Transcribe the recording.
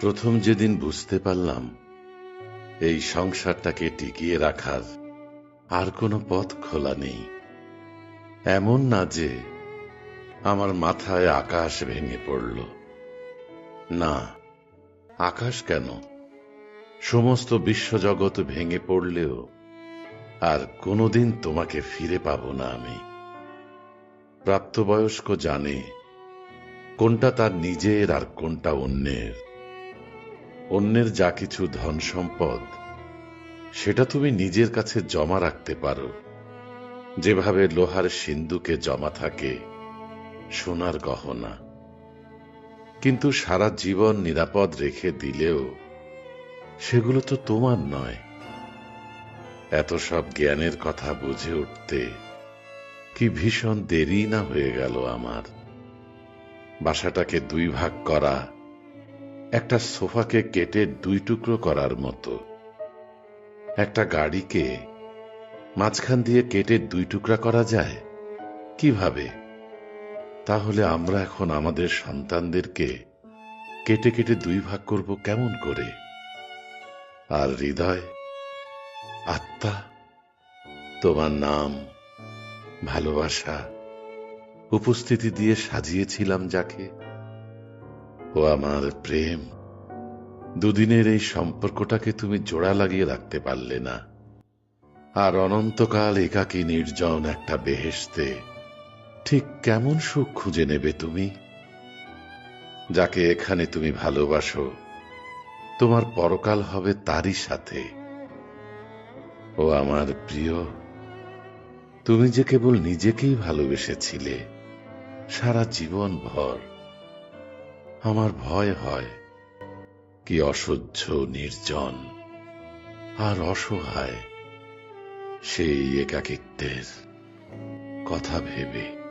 প্রথম যেদিন বুঝতে পারলাম, এই সংসারটাকে টিকিয়ে রাখার আর কোনো পথ খোলা নেই। এমন না যে আমার মাথায় আকাশ ভেঙে পড়ল। না, আকাশ কেন? সমস্ত বিশ্বজগৎ ভেঙে পড়লেও আর কোনোদিন তোমাকে ফিরে পাব না আমি। প্রাপ্তবয়স্ক জানে কোনটা তার নিজের আর কোনটা অন্যের। অন্যের যা কিছু ধন সম্পদ, সেটা তুমি নিজের কাছে জমা রাখতে পারো। যেভাবে লোহার সিন্ধুকে জমা থাকে, সোনার গহনা। কিন্তু সারা জীবন নিরাপদ রেখে দিলেও, সেগুলো তো তোমার নয়। এত সব জ্ঞানের কথা বুঝে উঠতে কি ভীষণ দেরি না হয়ে গেল আমার। বাসাটাকে দুই ভাগ করা একটা সোফাকে কেটে দুই টুকরো করার মতো। একটা গাড়িকে মাঝখান দিয়ে কেটে দুই টুকরা করা যায়? কীভাবে? তাহলে আমরা এখন আমাদের সন্তানদেরকে কেটে কেটে দুই ভাগ করব কেমন করে? আর হৃদয়, আত্মা, তোমার নাম, ভালোবাসা, উপস্থিতি দিয়ে সাজিয়েছিলাম যাকে। ও আমার প্রেম। দুদিনের এই সম্পর্কটাকে তুমি জোড়া লাগিয়ে রাখতে পারলে না। আর অনন্তকাল একাকী নির্জন একটা বেহেশতে ঠিক কেমন সুখ খুঁজে নেবে তুমি? যাকে এখানে তুমি ভালোবাসো, তোমার পরকাল হবে তারই সাথে। ও আমার প্রিয়, তুমি যে কেবল নিজেকেই ভালোবেসেছিলে, সারা জীবন ভর। আমার ভয় হয়। কি অসহ্য নির্জন আর অসহায় সেই একাকিত্বের কথা ভেবে।